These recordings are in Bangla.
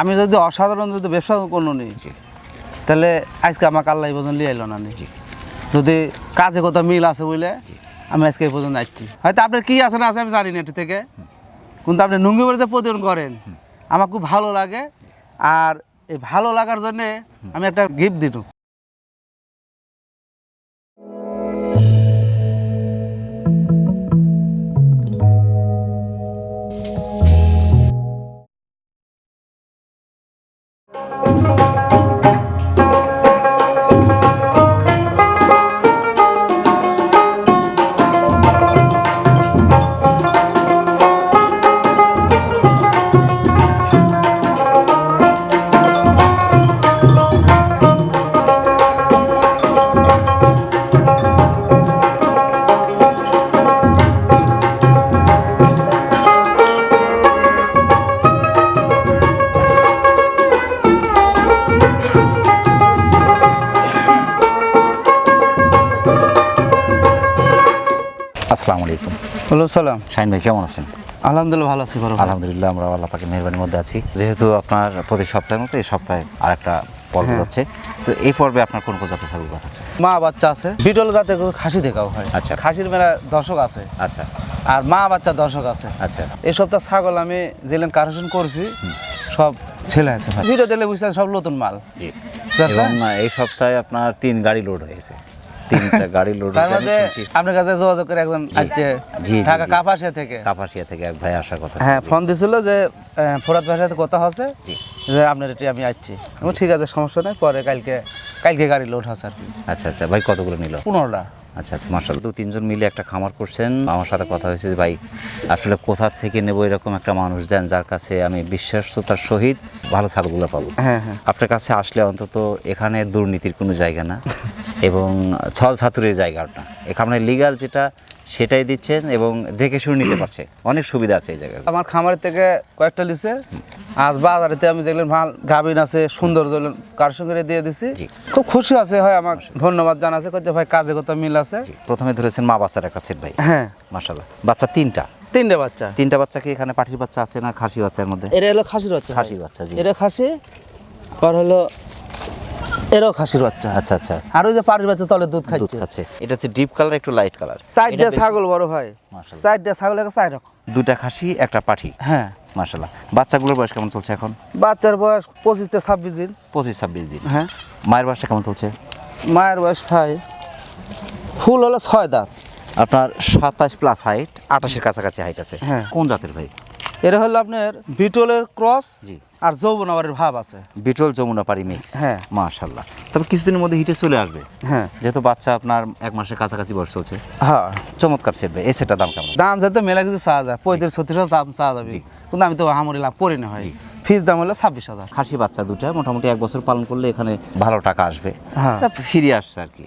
আমি যদি অসাধারণ যদি ব্যবসা কোনো নেই তাহলে আজকে আমাকে আল্লাহ এই পর্যন্ত লিয়ে এলো না নি। যদি কাজে কোথাও মিল আছে বলে আমি আজকে এই পর্যন্ত আসছি। হয়তো আপনার কী আছে না আছে আমি জানি না এটি থেকে। কিন্তু আপনি নুঙ্গি বাড়িতে প্রতিদিন করেন আমার খুব ভালো লাগে। আর এই ভালো লাগার জন্যে আমি একটা গিফট দিত আসসালামু আলাইকুম। হলো সালাম। শাহিন ভাই কেমন আছেন? আলহামদুলিল্লাহ ভালো আছি বড় আলহামদুলিল্লাহ আমরা আল্লাহ পাকের মেহরবানির মধ্যে আছি। যেহেতু আপনার প্রতি সপ্তাহের মতো এই সপ্তাহে আরেকটা পর্ব হ্যাঁ। যাচ্ছে। তো এই পর্বে আপনার কোন জাতের ছাগল আছে মা বাচ্চা আছে। বিটল জাতে খাসি দেখাও হয়। আচ্ছা। খাসির মেলা দর্শক আছে। আচ্ছা। আর মা বাচ্চা দর্শক আছে। আচ্ছা। এই সপ্তাহ ছাগল আমি জেলেন কারেকশন করছি সব ছেলে আছে। ভিডিও দিলে বুঝতে সব নতুন মাল। জি। এই সপ্তাহে আপনার তিন গাড়ি লোড হয়েছে। তিনটা গাড়ি লোড তার মধ্যে আপনার কাছে যোগাযোগ করে একজন আসছে ঢাকা কাপাসিয়া থেকে। কাপাসিয়া থেকে এক ভাই আসার কথা হ্যাঁ ফোন দিছিল যে ফোরাত ভাইয়ের সাথে কথা হচ্ছে। যে আপনার এটি আমি আসছি এবং ঠিক আছে সমস্যা নেই পরে কালকে কালকে গাড়ি লোড আছে আর কি। আচ্ছা আচ্ছা ভাই কতগুলো নিল? পনেরোটা। আচ্ছা আচ্ছা মার্শাল দু তিনজন মিলে একটা খামার করছেন। আমার সাথে কথা হয়েছে যে ভাই আসলে কোথা থেকে নেব এরকম একটা মানুষ দেন যার কাছে আমি বিশ্বাসতার সহিত ভালো ছাগলগুলো পাবো? হ্যাঁ হ্যাঁ। আপনার কাছে আসলে অন্তত এখানে দুর্নীতির কোনো জায়গা না এবং ছল ছাতুরের জায়গাটা। এখানে লিগাল যেটা সেটাই দিচ্ছেন এবং দেখে শুনে নিতে পারছে। অনেক সুবিধা আছে এই জায়গায় আমার খামারের থেকে কয়েকটা লিছে। আজ বাজারেতে আমি দেখলেন মাল গাভিন আছে সুন্দর জলেন কার সঙ্গে দিয়ে দিছি? খুব খুশি আছে হয় আমার ধন্যবাদ জানাছে কইতে ভাই কাজে কত মিল আছে? প্রথমে ধরেছেন মা বাচ্চার একটা সেট ভাই। হ্যাঁ। মাসাল্লাহ বাচ্চা তিনটা। তিনটে বাচ্চা। তিনটা বাচ্চা কি এখানে পাঠির বাচ্চা আছে না খাসি বাচ্চার মধ্যে? এটা হলো খাসির বাচ্চা। খাসির বাচ্চা, জি। এটা খাসি আর হলো এরও খাসির বাচ্চা। আচ্ছা আচ্ছা। আর ওই যে পাড়ির বাচ্চা তলে দুধ দুধ খাচ্ছে। খাচ্ছে। এটা হচ্ছে ডিপ কালার একটু লাইট কালার। চারটা ছাগল বড় ভাই। মাশাআল্লাহ। চারটা ছাগল একটা রকম। দুটা খাসি একটা পাঠি। হ্যাঁ। মাসাল্লাহ বাচ্চাগুলোর বয়স কেমন চলছে এখন? বাচ্চার বয়স পঁচিশ থেকে ছাব্বিশ দিন। পঁচিশ ছাব্বিশ দিন। হ্যাঁ। মায়ের বয়সটা কেমন চলছে? মায়ের বয়স হাই ফুল হলো ছয় দাঁত। আপনার সাতাশ প্লাস হাইট আঠাশের কাছাকাছি হাইট আছে। হ্যাঁ। কোন জাতের ভাই? এটা হলো আপনার বিটলের ক্রস। জি। আর যৌবনাবারের ভাব আছে। বিটল যমুনা পারি মিক্স হ্যাঁ। মাশাল্লাহ তবে কিছুদিনের মধ্যে হিটে চলে আসবে। হ্যাঁ। যেহেতু বাচ্চা আপনার এক মাসের কাছাকাছি বয়স চলছে। হ্যাঁ। চমৎকার সেট এই সেটটার দাম কেমন? দাম যাতে মেলা কিছু চাওয়া যায় পঁয়ত্রিশ ছত্রিশ দাম চাওয়া যাবে। কিন্তু আমি তো হামরি লাভ করি না হয় ফিস দাম হলো ছাব্বিশ হাজার। খাসি বাচ্চা দুটা মোটামুটি এক বছর পালন করলে এখানে ভালো টাকা আসবে। হ্যাঁ। ফিরে আসছে আর কি।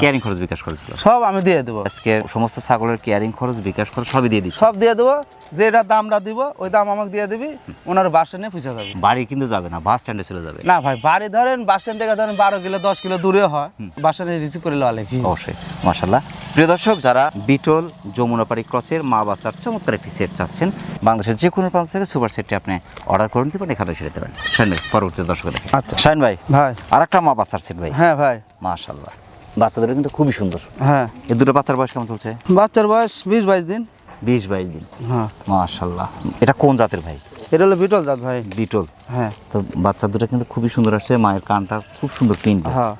কেয়ারিং খরচ বিকাশ খরচ সব আমি দিয়ে দেবো। আজকে সমস্ত ছাগলের কেয়ারিং খরচ বিকাশ খরচ সবই দিয়ে দিচ্ছি। সব দিয়ে দেবো। যেটা দামটা দিব ওই দাম আমাকে দিয়ে দিবি। ওনার বাসটা নিয়ে পুষে যাবে। বাড়ি কিন্তু যাবে না বাস স্ট্যান্ডে চলে যাবে। না ভাই বাড়ি ধরেন বাস স্ট্যান্ড থেকে ধরেন বারো কিলো দশ কিলো দূরে হয়। বাস স্ট্যান্ডে রিসিভ করে লওয়া কি অবশ্যই মাশাল্লাহ প্রিয় দর্শক যারা বিটল যমুনাপাড়ি ক্রসের মা বাচ্চার চমৎকার একটি সেট চাচ্ছেন বাংলাদেশের যে কোনো প্রান্ত থেকে সুপার সেটটি আপনি অর্ডার করে পারেন এখানে এসে নিতে পারেন শাইন ভাই পরবর্তী দর্শক দেখেন আচ্ছা। শাইন ভাই ভাই। আর একটা মা বাচ্চার সেট ভাই। হ্যাঁ ভাই। মাশাল্লাহ বাচ্চাদের কিন্তু খুবই সুন্দর। হ্যাঁ। এই দুটো বাচ্চার বয়স কেমন চলছে? বাচ্চার বয়স বিশ বাইশ দিন। বিশ বাইশ দিন। হ্যাঁ। মাশাল্লাহ এটা কোন জাতের ভাই? এটা হলো বিটল জাত ভাই। বিটল। হ্যাঁ। তো বাচ্চা দুটো কিন্তু খুবই সুন্দর আসছে। মায়ের কানটা খুব সুন্দর প্রিন্ট হ্যাঁ।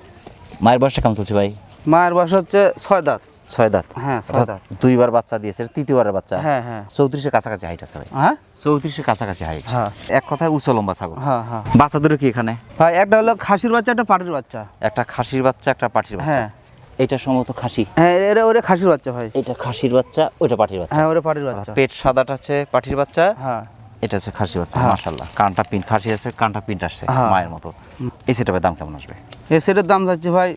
মায়ের বয়সটা কেমন চলছে ভাই? মায়ের বয়স হচ্ছে ছয় দাঁত। ছয় দাঁত। হ্যাঁ, ছয় দাঁত। দুইবার বাচ্চা দিয়েছে তৃতীয়বারের বাচ্চা। হ্যাঁ হ্যাঁ। চৌত্রিশের কাছাকাছি হাইট আছে ভাই। হ্যাঁ? চৌত্রিশের কাছাকাছি হাইট হ্যাঁ। এক কথায় উচ্চ লম্বা ছাগল। হ্যাঁ হ্যাঁ। বাচ্চা দুটো কি এখানে? ভাই একটা হলো খাসির বাচ্চা একটা পাটির বাচ্চা। একটা খাসির বাচ্চা একটা পাঠির বাচ্চা। হ্যাঁ। এটা সম্ভবত খাসি। হ্যাঁ এরা ওরে খাসির বাচ্চা ভাই। এটা খাসির বাচ্চা ওইটা পাঠির বাচ্চা। হ্যাঁ ওরে পাটির বাচ্চা। পেট সাদাটা হচ্ছে পাঠির বাচ্চা। হ্যাঁ। এটা হচ্ছে খাসি বাচ্চা হ্যাঁ। মাশাল্লাহ কানটা পিন খাসি আছে কানটা পিন্ট আসছে হ্যাঁ। মায়ের মতো। এই সেটার দাম কেমন আসবে? এই সেটের দাম যাচ্ছে ভাই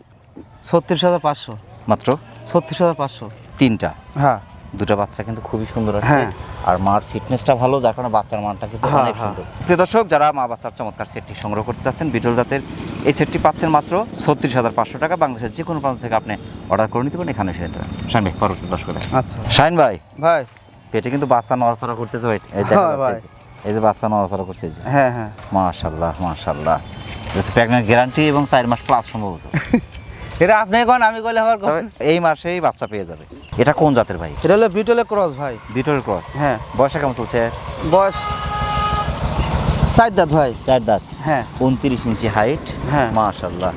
ছত্রিশ হাজার পাঁচশো। মাত্র? ছত্রিশ হাজার পাঁচশো। তিনটা। হ্যাঁ। দুটো বাচ্চা কিন্তু খুবই সুন্দর আছে। হ্যাঁ। আর মার ফিটনেসটা ভালো যার কারণে বাচ্চার মানটা কিন্তু হ্যাঁ, অনেক হ্যাঁ। সুন্দর। প্রিয় দর্শক যারা মা বাচ্চার চমৎকার সেটটি সংগ্রহ করতে চাচ্ছেন বিটল জাতের এই সেটটি পাচ্ছেন মাত্র ছত্রিশ হাজার পাঁচশো টাকা। বাংলাদেশের যে কোনো প্রান্ত থেকে আপনি অর্ডার করে নিতে পারেন এখানে এসে নিতে পারেন। শাইন ভাই পরবর্তী দর্শক দেখেন। আচ্ছা। শাইন ভাই। ভাই। পেটে কিন্তু বাচ্চা নড়াচড়া করতেছে ভাই। এই দেখা যাচ্ছে ভাই। এই যে। বাচ্চা নড়াচড়া করছে যে। হ্যাঁ হ্যাঁ। মাশাল্লাহ মাশাল্লাহ। প্রেগনেন্ট গ্যারান্টি এবং চার মাস প্লাস সম্ভবত। এটা আপনি কোন আমি কইলে আমার তবে এই মাসেই বাচ্চা পেয়ে যাবে। এটা কোন জাতের ভাই? এটা হলো বিটলে ক্রস ভাই। বিটল ক্রস? হ্যাঁ। বয়সটা কেমন চলছে? বয়স চার দাঁত ভাই। চার দাঁত? হ্যাঁ। উনত্রিশ ইঞ্চি হাইট হ্যাঁ। মাশাল্লাহ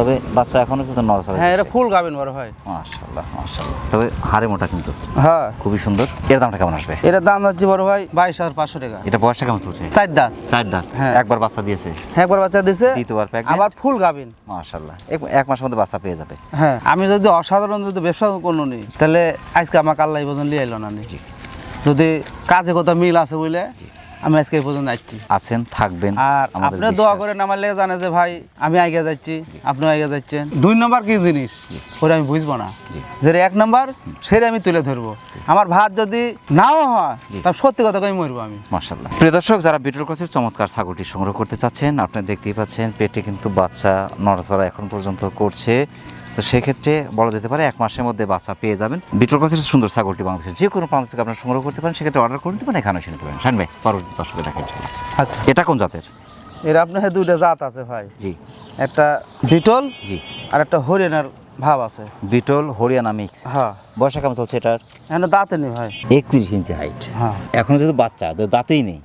তবে বাচ্চা এখনও কিন্তু নড়াচড়া হ্যাঁ এটা ফুল গাবেন বড় ভাই মাশাল্লাহ মাশাল্লাহ তবে হাড়ে মোটা কিন্তু হ্যাঁ। খুবই সুন্দর। এর দামটা কেমন আসবে? এটার দাম হচ্ছে বড় ভাই বাইশ হাজার পাঁচশো টাকা। এটা বয়সটা কেমন চলছে? দাঁত। চার দাঁত? হ্যাঁ। একবার বাচ্চা দিয়েছে? হ্যাঁ একবার বাচ্চা দিছে দ্বিতীয়বার pregnant? আবার ফুল গাবিন মাশাল্লাহ এক- মাসের মধ্যে বাচ্চা পেয়ে যাবে। হ্যাঁ আমি যদি অসাধারণ যদি ব্যবসা কোনো নিই তাহলে আজকে আমাকে আল্লাহ পর্যন্ত লিয়ে এলো না নি। যদি কাজে কথা মিল আছে বুঝলে আমি আজকে এই পর্যন্ত আসছি। আছেন থাকবেন আর আপনি দোয়া। করেন আমার লেগে জানে যে ভাই আমি আগে যাচ্ছি আপনি আগে যাচ্ছেন। দুই নম্বর কি জিনিস? ওরা আমি বুঝব না। যে এক নম্বর সেটা আমি তুলে ধরবো। আমার ভাত যদি নাও হয়। তাহলে সত্যি কথা কই মরবো আমি। মাশাল্লাহ প্রিয় দর্শক যারা বিটল ক্রসের চমৎকার ছাগলটি সংগ্রহ করতে চাচ্ছেন আপনি দেখতেই পাচ্ছেন পেটে কিন্তু বাচ্চা নড়াচড়া এখন পর্যন্ত করছে। তো সেক্ষেত্রে বলা যেতে পারে এক মাসের মধ্যে বাচ্চা পেয়ে যাবেন। বিটল ক্রসের সুন্দর ছাগলটি বাংলাদেশের যে কোনো প্রান্ত থেকে আপনারা সংগ্রহ করতে পারেন সেক্ষেত্রে অর্ডার করে দিতে এখানে এসে নিতে পারেন। শান ভাই পরবর্তী দর্শকে দেখেন আচ্ছা। এটা কোন জাতের? এর আপনার দুইটা জাত আছে ভাই। জি। একটা বিটল জি। আর একটা হরিয়ানার ভাব আছে। বিটল হরিয়ানা মিক্স হ্যাঁ। বয়সা কেমন চলছে এটার? এখন দাঁতে নেই ভাই। একত্রিশ ইঞ্চি হাইট হ্যাঁ। এখন যেহেতু বাচ্চা দাঁতেই নেই।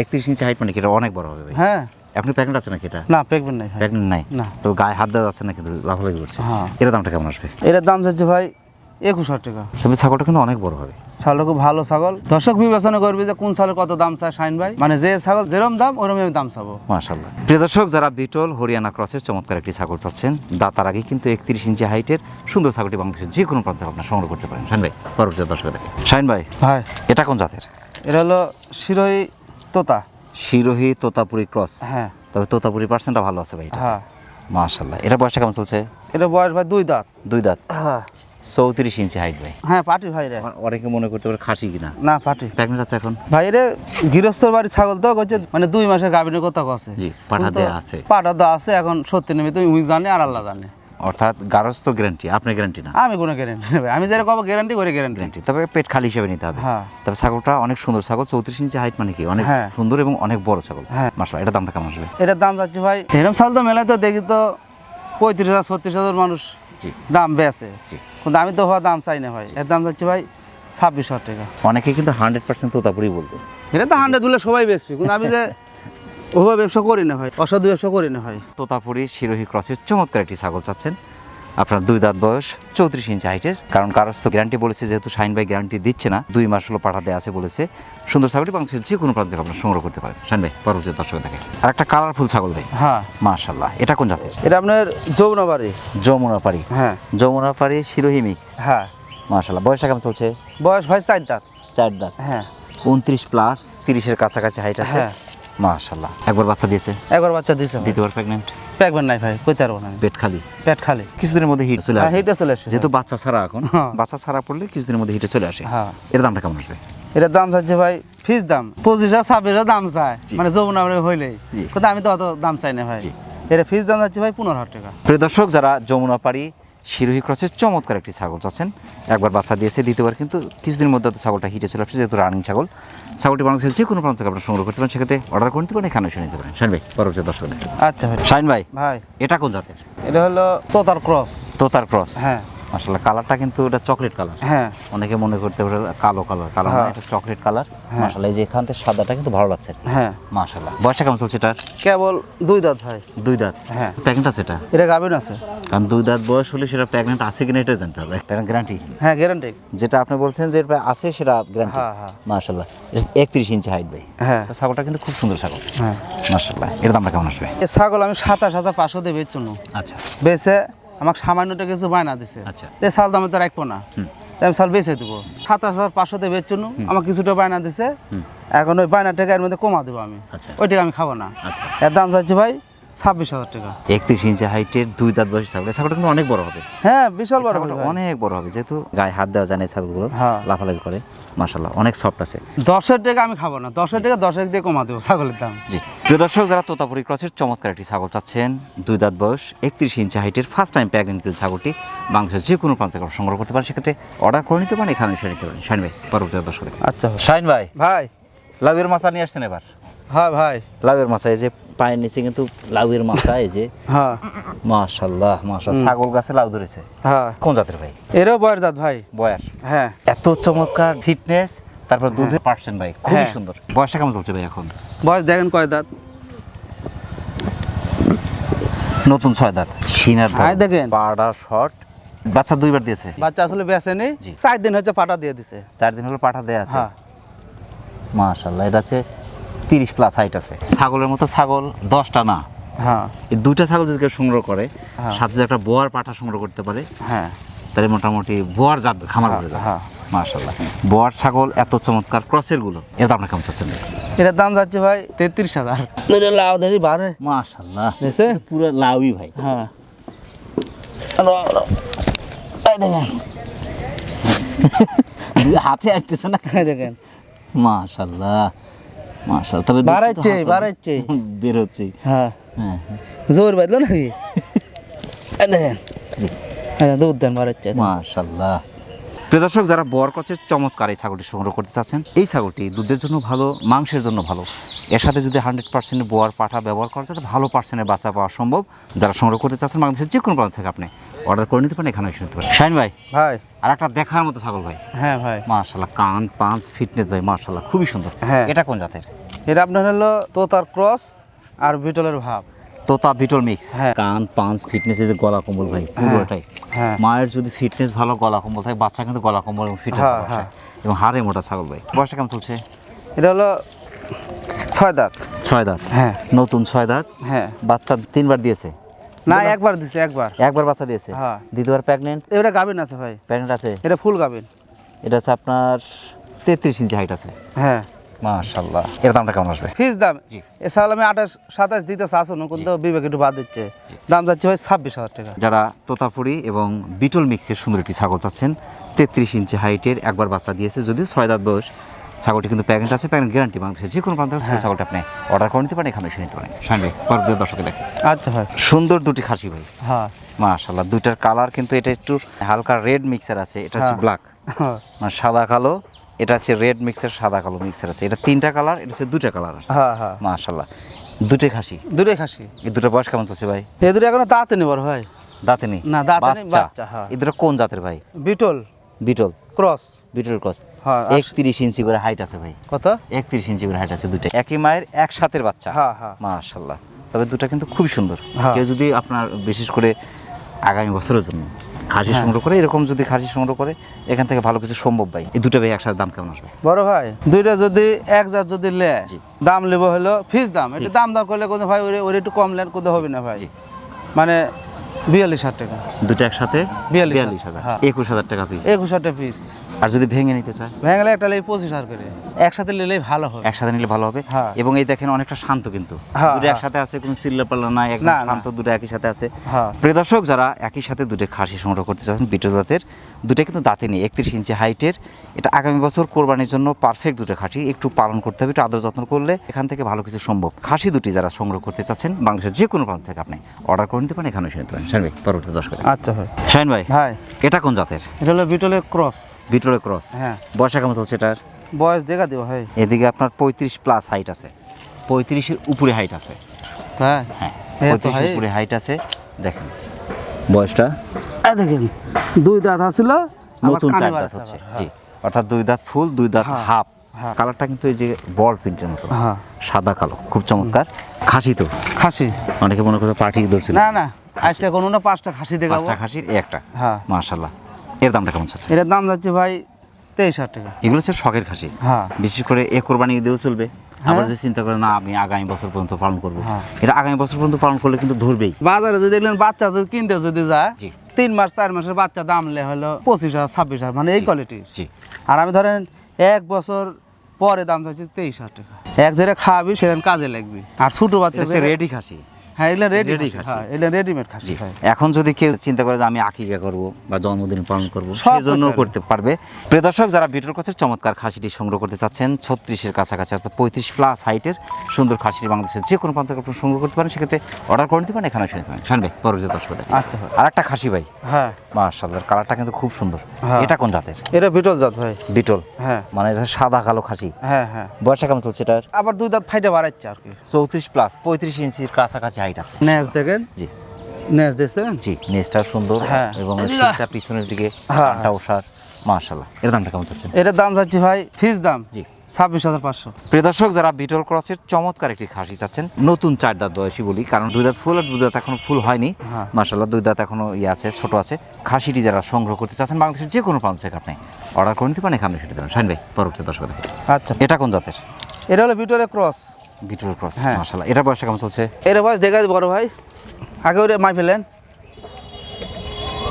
একত্রিশ ইঞ্চি হাইট মানে কি এটা অনেক বড় হবে ভাই? হ্যাঁ। আপনি প্যাকেট আছে নাকি এটা? না পেকবেন নাই ভাই। প্রেগনেন্ট নাই? না। তো গায়ে হাত দেওয়া যাচ্ছে না কিন্তু লাফালাফি করছে হ্যাঁ। এর দামটা কেমন আসবে? এটার দাম যাচ্ছে ভাই একুশ হাজার টাকা। তবে ছাগলটা কিন্তু অনেক বড় হবে। ছাগল খুব ভালো ছাগল। দর্শক বিবেচনা করবে যে কোন ছাগলের কত দাম চায় শাইন ভাই। মানে যে ছাগল যেরকম দাম ওরকম আমি দাম চাবো। মাশাল্লাহ প্রিয় দর্শক যারা বিটল হরিয়ানা ক্রসের চমৎকার একটি ছাগল চাচ্ছেন দাতার আগে কিন্তু একত্রিশ ইঞ্চি হাইটের সুন্দর ছাগলটি বাংলাদেশের যে কোনো প্রান্তে আপনার সংগ্রহ করতে পারেন। শাইন ভাই পরবর্তী দর্শক দেখে শাইন ভাই ভাই। এটা কোন জাতের? এটা হলো শিরোই তোতা। শিরোহী তোতাপুরি ক্রস। হ্যাঁ। তবে তোতাপুরি পার্সেন্টটা ভালো আছে ভাই এটা হ্যাঁ। মাশাল্লাহ এটা বয়সটা কেমন চলছে? এটা বয়স ভাই দুই দাঁত। দুই দাঁত। হ্যাঁ। চৌত্রিশ ইঞ্চি হাইট ভাই। হ্যাঁ পাটি ভাই রে। অনেকে মনে করতে পারে খাসি কিনা। না পাটি। প্রেগনেন্ট আছে এখন? ভাই রে গৃহস্থর বাড়ির ছাগল তো হচ্ছে মানে দুই মাসের গাভিনের কথা কছে। জি, কিন্তু দেয়া আছে। পাঠা দেওয়া আছে এখন সত্যি নেবে তুমি উই জানে আর আল্লাহ জানে। অর্থাৎ গারস্থ গ্যারান্টি আপনার গ্যারান্টি না? আমি কোনো গ্যারেন্টি নেবে আমি যেটা কব গ্যারান্টি করে গ্যারান্টি গ্যারান্টি তবে পেট খালি হিসেবে নিতে হবে। হ্যাঁ। তবে ছাগলটা অনেক সুন্দর। ছাগল চৌত্রিশ ইঞ্চি হাইট মানে কি? অনেক হ্যাঁ। সুন্দর এবং অনেক বড় ছাগল। হ্যাঁ। মাসা এটা দামটা কেমন আসবে? এটার দাম যাচ্ছে ভাই এরকম সাল তো মেলায় তো দেখি তো পঁয়ত্রিশ হাজার ছত্রিশ হাজার মানুষ দাম বেছে। কিন্তু আমি তো হওয়া দাম চাই না ভাই। এর দাম যাচ্ছে ভাই ছাব্বিশ হাজার টাকা। অনেকে কিন্তু হান্ড্রেড পার্সেন্ট তোতাপুরি বলবে। এটা তো হান্ড্রেড দিলে সবাই বেচবি। কিন্তু আমি যে ওভাবে ব্যবসা করি না ভাই অসাধু ব্যবসা করি না ভাই। তোতাপুরি শিরোহী ক্রসের চমৎকার একটি ছাগল চাচ্ছেন। আপনার দুই দাঁত বয়স চৌত্রিশ ইঞ্চি হাইটের কারণ কারস্থ গ্যারান্টি বলেছে যেহেতু শাইন ভাই গ্যারান্টি দিচ্ছে না দুই মাস হলো পাঠাতে আছে বলেছে। সুন্দর ছাগলটি বাংলাদেশের যে কোনো প্রান্ত থেকে আপনার সংগ্রহ করতে পারেন। শাইন ভাই পরবর্তী দর্শক দেখে। আর একটা কালারফুল ছাগল ভাই। হ্যাঁ। মাশাল্লাহ এটা কোন জাতের? এটা আপনার যৌনাবাড়ি যমুনাপাড়ি। হ্যাঁ। যমুনাপাড়ি শিরোহী মিক্স হ্যাঁ। মাশাল্লাহ বয়সটা কেমন চলছে? বয়স ভাই চার দাঁত। চার দাঁত। হ্যাঁ। উনত্রিশ প্লাস তিরিশের কাছাকাছি হাইট আছে। হ্যাঁ। মাশাল্লাহ একবার বাচ্চা দিয়েছে? একবার বাচ্চা ভাই। দ্বিতীয়বার প্রেগনেন্ট প্যাকবেন নাই ভাই কইতে পারব না। পেট খালি? পেট খালি। কিছুদিনের মধ্যে হিট চলে হ্যাঁ আসে। এইটা চলে আসছে যেহেতু বাচ্চা ছাড়া এখন হ্যাঁ। বাচ্চা ছাড়া পড়লে কিছুদিনের মধ্যে হিটে চলে আসে। হ্যাঁ। এর দামটা কেমন আসবে? এটার দাম চাচ্ছে ভাই ফিস দাম। পঁচিশ হাজার ছাব্বিশ দাম চায়। মানে হইলেই। জি। কিন্তু আমি তো অত দাম চাই না ভাই। এটা ফিস দাম যাচ্ছে ভাই পনেরো হাজার টাকা। প্রিয় দর্শক যারা যমুনাপাড়ি শিরোহী ক্রসের চমৎকার একটি ছাগল চাচ্ছেন। একবার বাচ্চা দিয়েছে দ্বিতীয়বার কিন্তু কিছুদিন মধ্যে তো ছাগলটা হিটে চলে আসছে যেহেতু রানিং ছাগল। ছাগলটি বাংলাদেশের যে কোনো প্রান্ত থেকে আপনার সংগ্রহ করতে পারেন সেক্ষেত্রে অর্ডার করে নিতে পারেন এখানে শুনে নিতে পারেন। শাইন ভাই পরবর্তী দর্শক। আচ্ছা ভাই। শাইন ভাই ভাই। এটা কোন জাতের? এটা হলো তোতার ক্রস। তোতার ক্রস। হ্যাঁ। আসলে কালারটা কিন্তু এটা চকলেট কালার হ্যাঁ। অনেকে মনে করতে পারে কালো কালার কালার হ্যাঁ। এটা চকলেট কালার হ্যাঁ। মাশাআল্লাহ এই যে এখান থেকে সাদাটা কিন্তু ভালো লাগছে। হ্যাঁ। মাশাআল্লাহ বয়সটা কেমন চলছে এটার? কেবল দুই দাঁত ভাই। দুই দাঁত? হ্যাঁ। প্রেগনেন্ট আছে এটা? এটা গাভিন আছে। কারণ দুই দাঁত বয়স হলে সেটা প্রেগনেন্ট আছে কিনা এটা জানতে হবে। গ্যারান্টি হ্যাঁ গ্যারান্টি যেটা আপনি বলছেন যে এটা আছে সেটা গ্যারান্টি হ্যাঁ, হ্যাঁ। মাশাআল্লাহ একত্রিশ ইঞ্চি হাইট ভাই। হ্যাঁ। ছাগলটা কিন্তু খুব সুন্দর ছাগল। হ্যাঁ। মাশাআল্লাহ এর দামটা কেমন আসবে? ছাগল আমি সাতাশ হাজার পাঁচশো দিয়ে বেচুন আচ্ছা। বেচে আমাকে সামান্যটা কিছু বায়না দিছে। তে তো এই শাল দামে তো রাখব না। তাই আমি সাল বেছে দেবো। সাতাশ হাজার পাঁচশোতে বেচুন আমাকে কিছুটা বায়না দিছে। এখন ওই বায়না টাকা এর মধ্যে কমা দেবো আমি। ওইটাকে আমি খাব না। আচ্ছা। এর দাম চাচ্ছি ভাই ছাব্বিশ হাজার টাকা। একত্রিশ ইঞ্চি হাইটের দুই দাঁত বয়স ছাগল। ছাগলটা কিন্তু অনেক বড় হবে। হ্যাঁ বিশাল বড় ভাই। অনেক বড় হবে। যেহেতু গায়ে হাত দেওয়া যায় না ছাগলগুলো হ্যাঁ। লাফালাফি করে। মাশাআল্লাহ অনেক সফট আছে। দশের টাকা আমি খাব না। দশের টাকা দশের দিয়ে কমা দেবো ছাগলের দাম। জি। প্রিয় দর্শক যারা তোতাপুরি ক্রসের চমৎকার একটি ছাগল চাচ্ছেন দুই দাঁত বয়স একত্রিশ ইঞ্চি হাইটের ফার্স্ট টাইম প্যাগনেন্ট ছাগলটি বাংলাদেশের যে কোনো প্রান্ত সংগ্রহ করতে পারেন সেক্ষেত্রে অর্ডার করে নিতে পারেন এখানে এসে নিতে পারেন। শাইন ভাই পরবর্তী দর্শক আচ্ছা। শাইন ভাই ভাই। লাউয়ের মাছা নিয়ে আসছেন এবার। হ্যাঁ ভাই। লাউয়ের মাছা এই যে পায়ের নিচে কিন্তু লাউয়ের মাছা এই যে হ্যাঁ। মাশাল্লাহ মাশাল্লাহ। ছাগল গাছে লাউ ধরেছে। হ্যাঁ। কোন জাতের ভাই? এরও বয়ের জাত ভাই। বয়স? হ্যাঁ। এত চমৎকার ফিটনেস তারপর দুধে পার্সেন্ট ভাই খুবই হ্যাঁ। সুন্দর। বয়সটা কেমন চলছে ভাই এখন? বয়স দেখেন কয় দাঁত। নতুন ছয় দাঁত সিনার আয় দেখেন। পাড়া শর্ট। বাচ্চা দুইবার দিয়েছে? বাচ্চা আসলে বেঁচেনি। জি। চার দিন হচ্ছে পাটা দিয়ে দিছে। চার দিন হলো পাঠা দেয়া আছে। হ্যাঁ। মাশাল্লাহ এটা আছে তিরিশ প্লাস হাইট আছে। ছাগলের মতো ছাগল দশটা না। হ্যাঁ। এই দুইটা ছাগল যদি কেউ সংগ্রহ করে হ্যাঁ। সাথে একটা বোয়ার পাঠা সংগ্রহ করতে পারে হ্যাঁ। তাহলে মোটামুটি বোয়ার জাত খামার করে যাবে। হ্যাঁ। মাশাল্লাহ বোয়ার ছাগল এত চমৎকার ক্রসেরগুলো এটা আপনার কেমন চাচ্ছেন এটার দাম যাচ্ছে ভাই তেত্রিশ হাজার। লাউ দেখি বারে মাশাল্লাহ দেখছে পুরো লাউই ভাই। হ্যাঁ। এই দেখেন। হাতে আসতেছে না? দেখেন। মাশাল্লাহ মাশাল্লাহ তবে বাড়াচ্ছে, বাড়াচ্ছে। বের হচ্ছে হ্যাঁ। হ্যাঁ জোর বাঁধলো নাকি? দেখেন। দুধ দেন বাড়াচ্ছে। মাশাল্লাহ প্রিয় দর্শক যারা বরকচের চমৎকার এই ছাগলটি সংগ্রহ করতে চাচ্ছেন এই ছাগলটি দুধের জন্য ভালো মাংসের জন্য ভালো। এর সাথে যদি হান্ড্রেড পার্সেন্ট বোয়ার পাঠা ব্যবহার করা যায় ভালো পার্সেন্টের বাচ্চা পাওয়া সম্ভব। যারা সংগ্রহ করতে চাচ্ছেন বাংলাদেশের যে কোনো প্রান্ত থেকে আপনি অর্ডার করে নিতে পারেন এখানে এসে নিতে পারেন। শাইন ভাই ভাই। আর একটা দেখার মতো ছাগল ভাই। হ্যাঁ ভাই। মাশাল্লাহ কান পাঁচ ফিটনেস ভাই মাশাল্লাহ খুবই সুন্দর। হ্যাঁ। এটা কোন জাতের? এটা আপনার হলো তোতার ক্রস আর বিটলের ভাব। তোতা বিটল মিক্স। হ্যাঁ। কান পাঁচ ফিটনেস এই যে গলা কম্বল ভাই পুরোটাই। হ্যাঁ। মায়ের যদি ফিটনেস ভালো গলা কম্বল থাকে বাচ্চা কিন্তু গলা কম্বল এবং ফিটনেস হ্যাঁ, হ্যাঁ। এবং হাড়ে মোটা ছাগল ভাই। বয়সটা কেমন চলছে? এটা হলো ছয় দাঁত। ছয় দাঁত? হ্যাঁ। নতুন ছয় দাঁত? হ্যাঁ। বাচ্চা তিনবার দিয়েছে? না একবার দিছে একবার। একবার বাচ্চা দিয়েছে? হ্যাঁ। দ্বিতীয়বার প্রেগনেন্ট এটা গাভিন আছে ভাই? প্রেগনেন্ট আছে? এটা ফুল গাভিন এটা হচ্ছে আপনার তেত্রিশ ইঞ্চি হাইট আছে। হ্যাঁ। মাশাল্লাহ এর দামটা কেমন আসবে? দাম? এ সাল আমি আঠাশ সাতাশ দিতে কিন্তু বিবেক একটু বাদ দিচ্ছে। দাম যাচ্ছে ভাই ছাব্বিশ হাজার টাকা। যারা তোতাপুরি এবং বিটল মিক্সের সুন্দর একটি ছাগল চাচ্ছেন তেত্রিশ ইঞ্চি হাইটের একবার বাচ্চা দিয়েছে যদিও ছয় দাঁত বয়স। ছাগলটি কিন্তু প্যাকেট আছে প্যাকেট গ্যারান্টি বাংলাদেশে যে কোনো প্রান্ত হ্যাঁ। ছাগলটা আপনি অর্ডার করে নিতে পারেন এখানে এসে নিতে পারেন। সামনে পরবর্তী দর্শকে দেখেন আচ্ছা ভাই। সুন্দর দুটি খাসি ভাই। হ্যাঁ। মাশাল্লাহ দুইটার কালার কিন্তু এটা একটু হালকা রেড মিক্সার আছে এটা হচ্ছে। ব্ল্যাক হ্যাঁ। মানে সাদা কালো এটা হচ্ছে রেড মিক্সার সাদা কালো মিক্সার আছে। এটা তিনটা কালার এটা হচ্ছে দুইটা কালার আছে। হ্যাঁ হ্যাঁ। মাশাল্লাহ দুটোই খাসি। দুটোই খাসি। এই দুটো বয়স কেমন চলছে ভাই? এ দুটো এখনও দাঁতে নেবার ভাই। দাঁতে নেই? না, দাঁতে নেই, বাচ্চা, হ্যাঁ। এই দুটো কোন জাতের ভাই? বিটল। বিটল। ক্রস। বিটল ক্রস। হ্যাঁ, আর- একত্রিশ ইঞ্চি করে হাইট আছে ভাই। কত? একত্রিশ ইঞ্চি করে হাইট আছে দুটো একই মায়ের এক সাথের বাচ্চা। হ্যাঁ হ্যাঁ। মাশাল্লাহ তবে দুটো কিন্তু খুবই সুন্দর। হ্যাঁ। কেউ যদি আপনার বিশেষ করে আগামী বছরের জন্য খাসি হ্যাঁ। সংগ্রহ করে এরকম যদি খাসি সংগ্রহ করে এখান থেকে ভালো কিছু সম্ভব ভাই। এই দুটো ভাই একসাথে দাম কেমন আসবে? বড় ভাই দুইটা যদি এক জাত যদি লে। দাম নেব হলো ফিস দাম। একটু দাম দাম করলে কোনো ভাই ওরে ওরে একটু কম লেন কোনো হবে না ভাই। মানে বিয়াল্লিশ হাজার টাকা। দুটো একসাথে বিয়াল্লিশ হাজার। হ্যাঁ। একুশ হাজার টাকা পিস একুশ হাজার টাকা পিস আর যদি ভেঙে নিতে চায়? ভেঙে একটা লেই পঁচিশ হাজার করে। একসাথে নিলেই ভালো হবে। একসাথে নিলে ভালো হবে? হ্যাঁ। এবং এই দেখেন অনেকটা শান্ত কিন্তু। হ্যাঁ, দুটো হ্যাঁ। একসাথে আছে কোনো চিল্লা পাল্লা নাই একদম না, না। শান্ত দুটো একই সাথে আছে। হ্যাঁ। প্রিয় দর্শক যারা একই সাথে দুটো খাসি সংগ্রহ করতে চাচ্ছেন বিটো জাতের দুটো কিন্তু দাঁতে নেই একত্রিশ ইঞ্চি হাইটের। এটা আগামী বছর কোরবানির জন্য পারফেক্ট দুটো খাসি। একটু পালন করতে হবে একটু আদর যত্ন করলে এখান থেকে ভালো কিছু সম্ভব। খাসি দুটি যারা সংগ্রহ করতে চাচ্ছেন বাংলাদেশের যে কোনো প্রান্ত থেকে আপনি অর্ডার করে নিতে পারেন এখানে এসে নিতে পারেন। শাহিন ভাই পরবর্তী দর্শক আচ্ছা ভাই। শাহিন ভাই ভাই। এটা কোন জাতের? এটা হলো বিটলের ক্রস বিটলের ক্রস হ্যাঁ। বয়সা কেমন চলছে এটার বয়স দেখা দিব ভাই। এদিকে আপনার পঁয়ত্রিশ প্লাস হাইট আছে। পঁয়ত্রিশের উপরে হাইট আছে। হ্যাঁ হ্যাঁ পঁয়ত্রিশের উপরে হাইট আছে। দেখেন। বয়সটা? দেখেন দুই দাঁত আছিল নতুন চার দাঁত হচ্ছে। জি অর্থাৎ দুই দাঁত ফুল দুই দাঁত হ্যাঁ, হাফ। হ্যাঁ। কালারটা কিন্তু এই যে বল প্রিন্টের মতো। হ্যাঁ। সাদা কালো খুব চমৎকার। খাসি তো? খাসি। অনেকে মনে করে পার্টি ধরছিল না না আজকে কোনো না পাঁচটা খাসি দেখাবো। পাঁচটা খাসির একটা। হ্যাঁ। মাশাল্লাহ এর দামটা কেমন চাচ্ছে এটার দাম যাচ্ছে ভাই তেইশ হাজার টাকা। এগুলো হচ্ছে শখের খাসি। হ্যাঁ। বিশেষ করে এ কোরবানি ঈদেও চলবে। আবার যদি চিন্তা করে না আমি আগামী বছর পর্যন্ত পালন করব। হ্যাঁ। এটা আগামী বছর পর্যন্ত পালন করলে কিন্তু ধরবেই। বাজারে যদি দেখলেন বাচ্চা যদি কিনতে যদি যায় তিন মাস চার মাসের বাচ্চা দাম লে হলো পঁচিশ হাজার ছাব্বিশ হাজার মানে এই কোয়ালিটির জি। আর আমি ধরেন এক বছর পরে দাম চাচ্ছি তেইশ হাজার টাকা। এক যেটা খাওয়াবি সেখানে কাজে লাগবে। আর ছোটো বাচ্চা হচ্ছে রেডি খাসি। হ্যাঁ এগুলো রেডি। হ্যাঁ এগুলো রেডিমেড খাসি এখন যদি কেউ চিন্তা করে যে আমি আকিকা করব বা জন্মদিন পালন করব সেজন্য করতে পারবে। প্রিয় দর্শক যারা বিটল কচের চমৎকার খাসিটি সংগ্রহ করতে চাচ্ছেন। ছত্রিশের কাছাকাছি অর্থাৎ পঁয়ত্রিশ প্লাস হাইটের সুন্দর খাসিটি বাংলাদেশের যে কোনো প্রান্ত থেকে আপনি সংগ্রহ করতে পারেন সেক্ষেত্রে অর্ডার করে নিতে পারেন এখানে শুনে পারেন। শুনবে পরবর্তী দর্শক আচ্ছা আর একটা খাসি ভাই। হ্যাঁ। মাশাআল্লাহ কালারটা কিন্তু খুব সুন্দর। হ্যাঁ। এটা কোন জাতের? এটা বিটল জাত ভাই। বিটল। হ্যাঁ। মানে এটা সাদা কালো খাসি। হ্যাঁ হ্যাঁ। বয়সটা কেমন চলছে এটার? আবার দুই দাঁত ফাইটে বাড়াচ্ছে আর কি। চৌত্রিশ প্লাস পঁয়ত্রিশ ইঞ্চির কাছাকাছি হাইট আছে। ন্যাজ দেখেন? জি। ন্যাজ দেখছেন? জি নেজটা সুন্দর হ্যাঁ। এবং। সিটটা পিছনের দিকে হ্যাঁ, কানটা ওষার মাশাআল্লাহ। এর দামটা কেমন চাচ্ছেন? এটার দাম যাচ্ছে ভাই ফিস দাম জি। ছাব্বিশ হাজার পাঁচশো। প্রিয় দর্শক যারা বিটল ক্রসের চমৎকার একটি খাসি চাচ্ছেন নতুন চার দাঁত বয়সী বলি কারণ দুই দাঁত ফুল আর দুই দাঁত এখনও ফুল হয়নি। হ্যাঁ। দুই দাঁত এখনও ইয়ে আছে ছোট আছে। খাসিটি যারা সংগ্রহ করতে চাচ্ছেন বাংলাদেশের যে কোনো প্রান্ত থেকে আপনি অর্ডার করে নিতে পারেন এখানে সেটা দেবেন শাইন ভাই পরবর্তী দর্শক আচ্ছা। এটা কোন জাতের? এটা হলো বিটলের ক্রস। বিটল ক্রস হ্যাঁ। মাশাআল্লাহ। এটা বয়সটা কেমন চলছে? এটা বয়স দেখা বড় ভাই। আগে ওটা মাই ফেলেন।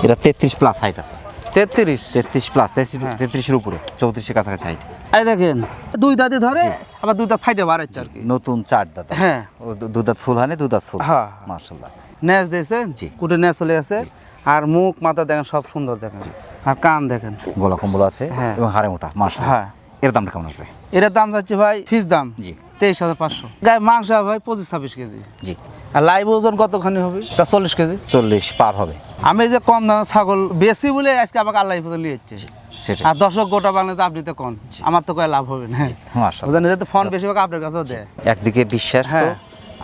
এটা তেত্রিশ প্লাস হাইট আছে। তেত্রিশ। তেত্রিশ প্লাস হ্যাঁ। তেত্রিশের উপরে চৌত্রিশের কাছাকাছি হাইট এই দেখেন দুই দাঁতে ধরে আবার দুই দাঁত ফাইটে বাড়াচ্ছে আর কি। নতুন চার দাঁত। হ্যাঁ। ও দু- দাঁত ফুল হয়নি দু দাঁত ফুল। হ্যাঁ। মাশাআল্লাহ। ন্যাজ দিয়েছেন? জি। কুটে ন্যাজ চলে গেছে। আর মুখ মাথা দেখেন সব সুন্দর দেখেন। আর কান দেখেন। গলা কম্বল আছে হ্যাঁ। এবং হাড়ে মোটা মাশাআল্লাহ। হ্যাঁ। এর দামটা কেমন আসবে? এটার দাম যাচ্ছে ভাই ফিস দাম জি। তেইশ হাজার পাঁচশো। গায়ে মাংস হবে ভাই পঁচিশ ছাব্বিশ কেজি। জি। আর লাইভ ওজন কতখানি হবে? তা চল্লিশ কেজি। চল্লিশ পার হবে। আমি যে কম দাম ছাগল বেশি বলে আজকে আমাকে আল্লাহ নিয়ে যাচ্ছে সেটাই। আর দর্শক গোটা বাংলাতে আপনি তো কম আমার তো কয় লাভ হবে না। মাশাআল্লাহ। বুঝলেন ফোন বেশিরভাগ আপনার কাছেও দেয়। একদিকে বিশ্বাস হ্যাঁ।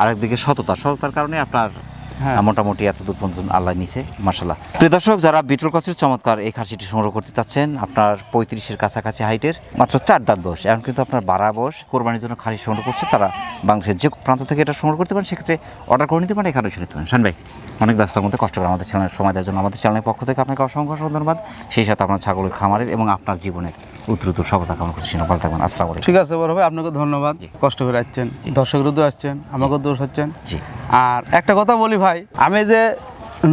আরেকদিকে সততা। সততার কারণে আপনার মোটামুটি এত দূর পর্যন্ত আল্লাহ নিচে মাশাল্লাহ প্রিয় দর্শক যারা বিটল কচের চমৎকার এই খাসিটি সংগ্রহ করতে চাচ্ছেন আপনার পঁয়ত্রিশের কাছাকাছি হাইটের মাত্র চার দাঁত বয়স। এখন কিন্তু আপনার বারা বয়স কোরবানির জন্য খাসি সংগ্রহ করছে তারা বাংলাদেশের যে প্রান্ত থেকে এটা সংগ্রহ করতে পারেন সেক্ষেত্রে অর্ডার করে নিতে পারেন এখানে নিতে পারেন। শান ভাই অনেক ব্যস্ততার মধ্যে কষ্ট করে আমাদের চ্যানেলের সময় দেওয়ার জন্য আমাদের চ্যানেলের পক্ষ থেকে আপনাকে অসংখ্য অসংখ্য ধন্যবাদ। সেই সাথে আপনার ছাগলের খামারের এবং আপনার জীবনের উত্তরোত্তর সফলতা কামনা করছি ভালো থাকবেন। আসসালামু ঠিক আছে বড় ভাই আপনাকে ধন্যবাদ। কষ্ট করে আসছেন দর্শকরা তো আসছেন আমাকেও দোষ হচ্ছেন। জি। আর একটা কথা বলি ভাই আমি যে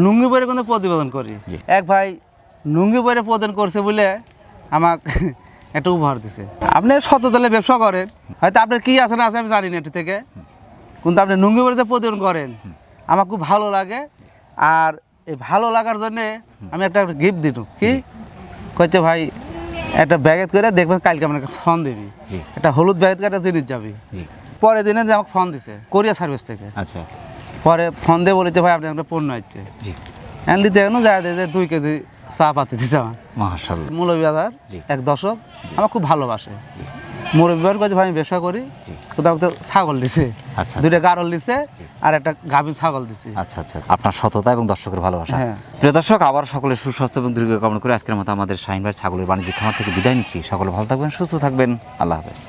লুঙ্গি পরে কিন্তু প্রতিবেদন করি এক ভাই লুঙ্গি পরে প্রদান করছে বলে আমাকে একটা উপহার দিছে। আপনি শততলে ব্যবসা করেন হয়তো আপনার কি আছে না আছে আমি জানি না এটি থেকে কিন্তু আপনি লুঙ্গি পরে যে প্রতিবেদন করেন আমার খুব ভালো লাগে। আর এই ভালো লাগার জন্যে আমি একটা গিফট দিল কি? কইছে ভাই একটা ব্যাগেত করে দেখবেন কালকে আপনাকে ফোন দিবি। একটা হলুদ ব্যাগেত করে জিনিস যাবি। পরের দিনে যে আমাকে ফোন দিছে কোরিয়া সার্ভিস থেকে। আচ্ছা। পরে ফোন দিয়ে বলেছে ভাই আপনি একটা পণ্য হচ্ছে জি। এনলি দেখুন যা দিয়ে যে দুই কেজি চা পাতি দিছে আমার। মাশাল্লাহ মৌলভীবাজার। এক দশক আমার খুব ভালোবাসে। মৌলভীবাজার কাছে ভাই আমি ব্যবসা করি। কোথাও ছাগল দিছে। আচ্ছা। দুইটা গারল দিছে আর একটা গাভী ছাগল দিছে। আচ্ছা আচ্ছা। আপনার সততা এবং দর্শকের ভালোবাসা। হ্যাঁ। প্রিয় দর্শক আবার সকলের সুস্বাস্থ্য এবং দীর্ঘ কামনা করে আজকের মতো আমাদের শাহিন ভাই ছাগলের বাণিজ্যিক খামার থেকে বিদায় নিচ্ছি। সকলে ভালো থাকবেন সুস্থ থাকবেন। আল্লাহ হাফেজ।